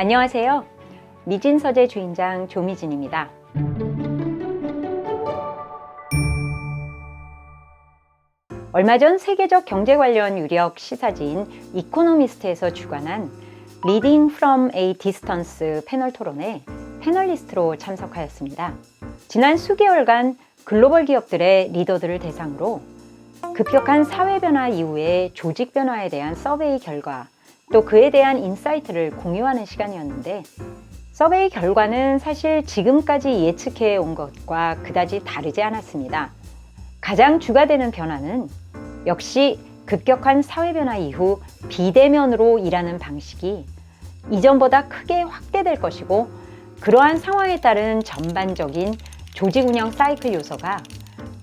안녕하세요. 미진서재 주인장 조미진입니다. 얼마 전 세계적 경제 관련 유력 시사지인 이코노미스트에서 주관한 Leading from a Distance 패널 토론에 패널리스트로 참석하였습니다. 지난 수개월간 글로벌 기업들의 리더들을 대상으로 급격한 사회 변화 이후의 조직 변화에 대한 서베이 결과 또 그에 대한 인사이트를 공유하는 시간이었는데 서베이 결과는 사실 지금까지 예측해 온 것과 그다지 다르지 않았습니다. 가장 주가 되는 변화는 역시 급격한 사회 변화 이후 비대면으로 일하는 방식이 이전보다 크게 확대될 것이고 그러한 상황에 따른 전반적인 조직 운영 사이클 요소가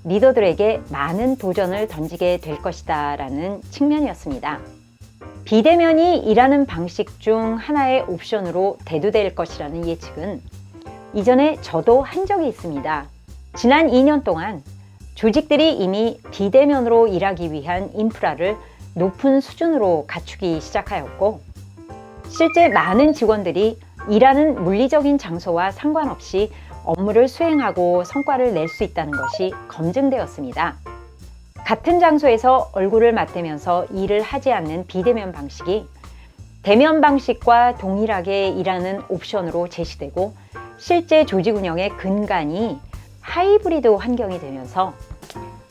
리더들에게 많은 도전을 던지게 될 것이다 라는 측면이었습니다. 비대면이 일하는 방식 중 하나의 옵션으로 대두될 것이라는 예측은 이전에 저도 한 적이 있습니다. 지난 2년 동안 조직들이 이미 비대면으로 일하기 위한 인프라를 높은 수준으로 갖추기 시작하였고, 실제 많은 직원들이 일하는 물리적인 장소와 상관없이 업무를 수행하고 성과를 낼 수 있다는 것이 검증되었습니다. 같은 장소에서 얼굴을 맞대면서 일을 하지 않는 비대면 방식이 대면 방식과 동일하게 일하는 옵션으로 제시되고 실제 조직 운영의 근간이 하이브리드 환경이 되면서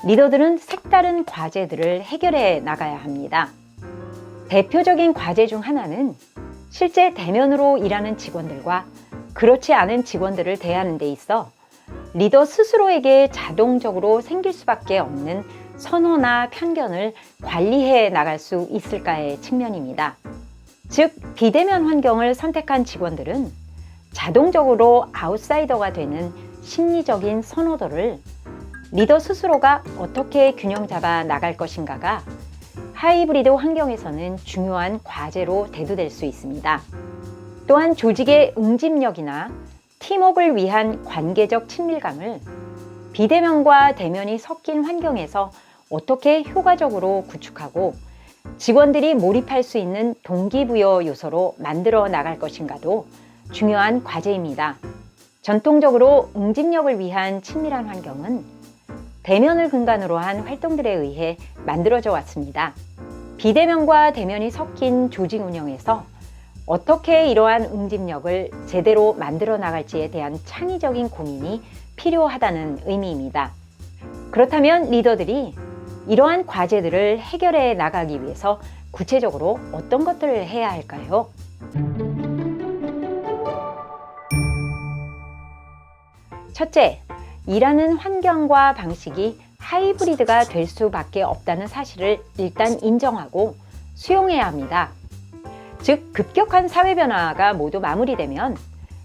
리더들은 색다른 과제들을 해결해 나가야 합니다. 대표적인 과제 중 하나는 실제 대면으로 일하는 직원들과 그렇지 않은 직원들을 대하는 데 있어 리더 스스로에게 자동적으로 생길 수밖에 없는 선호나 편견을 관리해 나갈 수 있을까의 측면입니다. 즉, 비대면 환경을 선택한 직원들은 자동적으로 아웃사이더가 되는 심리적인 선호도를 리더 스스로가 어떻게 균형 잡아 나갈 것인가가 하이브리드 환경에서는 중요한 과제로 대두될 수 있습니다. 또한 조직의 응집력이나 팀워크를 위한 관계적 친밀감을 비대면과 대면이 섞인 환경에서 어떻게 효과적으로 구축하고 직원들이 몰입할 수 있는 동기부여 요소로 만들어 나갈 것인가도 중요한 과제입니다. 전통적으로 응집력을 위한 친밀한 환경은 대면을 근간으로 한 활동들에 의해 만들어져 왔습니다. 비대면과 대면이 섞인 조직 운영에서 어떻게 이러한 응집력을 제대로 만들어 나갈지에 대한 창의적인 고민이 필요하다는 의미입니다. 그렇다면 리더들이 이러한 과제들을 해결해 나가기 위해서 구체적으로 어떤 것들을 해야 할까요? 첫째, 일하는 환경과 방식이 하이브리드가 될 수밖에 없다는 사실을 일단 인정하고 수용해야 합니다. 즉, 급격한 사회 변화가 모두 마무리되면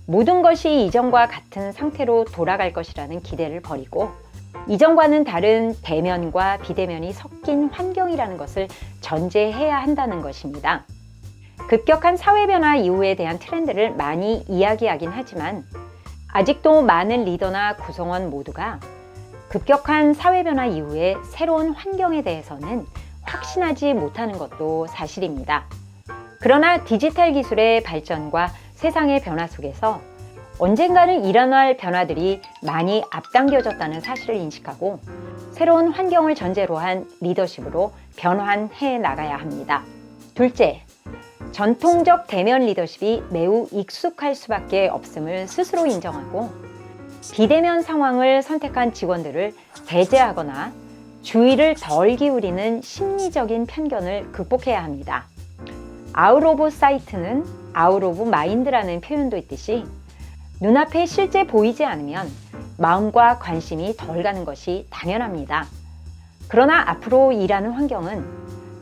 모든 것이 이전과 같은 상태로 돌아갈 것이라는 기대를 버리고 이전과는 다른 대면과 비대면이 섞인 환경이라는 것을 전제해야 한다는 것입니다. 급격한 사회 변화 이후에 대한 트렌드를 많이 이야기하긴 하지만 아직도 많은 리더나 구성원 모두가 급격한 사회 변화 이후에 새로운 환경에 대해서는 확신하지 못하는 것도 사실입니다. 그러나 디지털 기술의 발전과 세상의 변화 속에서 언젠가는 일어날 변화들이 많이 앞당겨졌다는 사실을 인식하고 새로운 환경을 전제로 한 리더십으로 변환해 나가야 합니다. 둘째, 전통적 대면 리더십이 매우 익숙할 수밖에 없음을 스스로 인정하고 비대면 상황을 선택한 직원들을 배제하거나 주의를 덜 기울이는 심리적인 편견을 극복해야 합니다. 아웃 오브 사이트는 아웃 오브 마인드라는 표현도 있듯이 눈앞에 실제 보이지 않으면 마음과 관심이 덜 가는 것이 당연합니다. 그러나 앞으로 일하는 환경은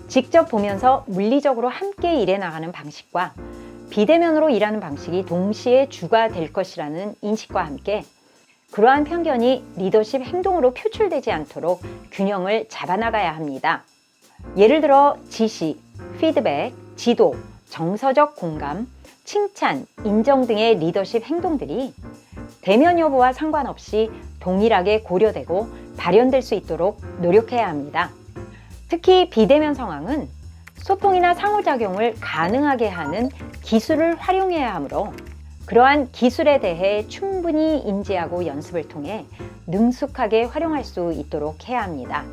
직접 보면서 물리적으로 함께 일해 나가는 방식과 비대면으로 일하는 방식이 동시에 주가 될 것이라는 인식과 함께 그러한 편견이 리더십 행동으로 표출되지 않도록 균형을 잡아나가야 합니다. 예를 들어 지시, 피드백, 지도, 정서적 공감, 칭찬, 인정 등의 리더십 행동들이 대면 여부와 상관없이 동일하게 고려되고 발현될 수 있도록 노력해야 합니다. 특히 비대면 상황은 소통이나 상호작용을 가능하게 하는 기술을 활용해야 하므로 그러한 기술에 대해 충분히 인지하고 연습을 통해 능숙하게 활용할 수 있도록 해야 합니다.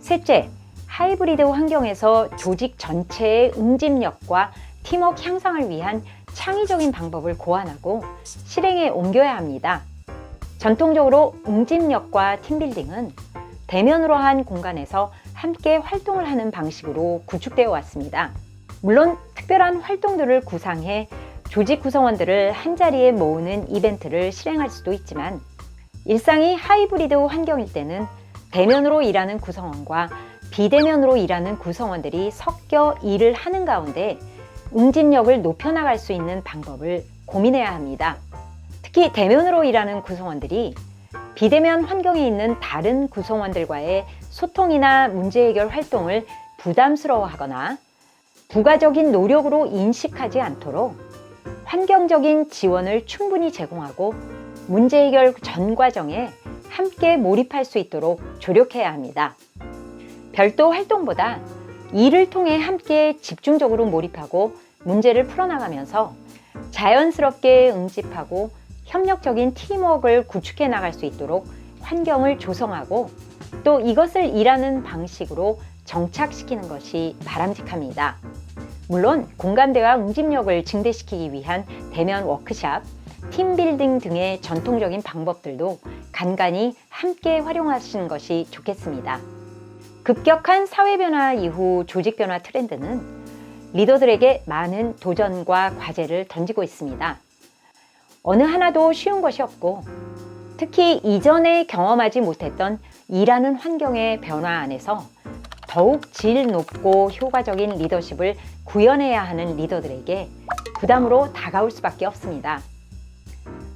셋째, 하이브리드 환경에서 조직 전체의 응집력과 팀워크 향상을 위한 창의적인 방법을 고안하고 실행에 옮겨야 합니다. 전통적으로 응집력과 팀빌딩은 대면으로 한 공간에서 함께 활동을 하는 방식으로 구축되어 왔습니다. 물론 특별한 활동들을 구상해 조직 구성원들을 한자리에 모으는 이벤트를 실행할 수도 있지만 일상이 하이브리드 환경일 때는 대면으로 일하는 구성원과 비대면으로 일하는 구성원들이 섞여 일을 하는 가운데 응집력을 높여나갈 수 있는 방법을 고민해야 합니다. 특히 대면으로 일하는 구성원들이 비대면 환경에 있는 다른 구성원들과의 소통이나 문제 해결 활동을 부담스러워하거나 부가적인 노력으로 인식하지 않도록 환경적인 지원을 충분히 제공하고 문제 해결 전 과정에 함께 몰입할 수 있도록 조력해야 합니다. 별도 활동보다 일을 통해 함께 집중적으로 몰입하고 문제를 풀어나가면서 자연스럽게 응집하고 협력적인 팀워크를 구축해 나갈 수 있도록 환경을 조성하고 또 이것을 일하는 방식으로 정착시키는 것이 바람직합니다. 물론 공감대와 응집력을 증대시키기 위한 대면 워크샵, 팀빌딩 등의 전통적인 방법들도 간간히 함께 활용하시는 것이 좋겠습니다. 급격한 사회 변화 이후 조직 변화 트렌드는 리더들에게 많은 도전과 과제를 던지고 있습니다. 어느 하나도 쉬운 것이 없고 특히 이전에 경험하지 못했던 일하는 환경의 변화 안에서 더욱 질 높고 효과적인 리더십을 구현해야 하는 리더들에게 부담으로 다가올 수밖에 없습니다.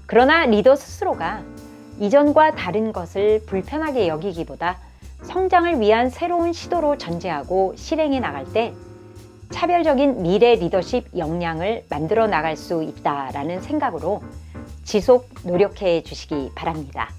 그러나 리더 스스로가 이전과 다른 것을 불편하게 여기기보다 성장을 위한 새로운 시도로 전제하고 실행해 나갈 때 차별적인 미래 리더십 역량을 만들어 나갈 수 있다라는 생각으로 지속 노력해 주시기 바랍니다.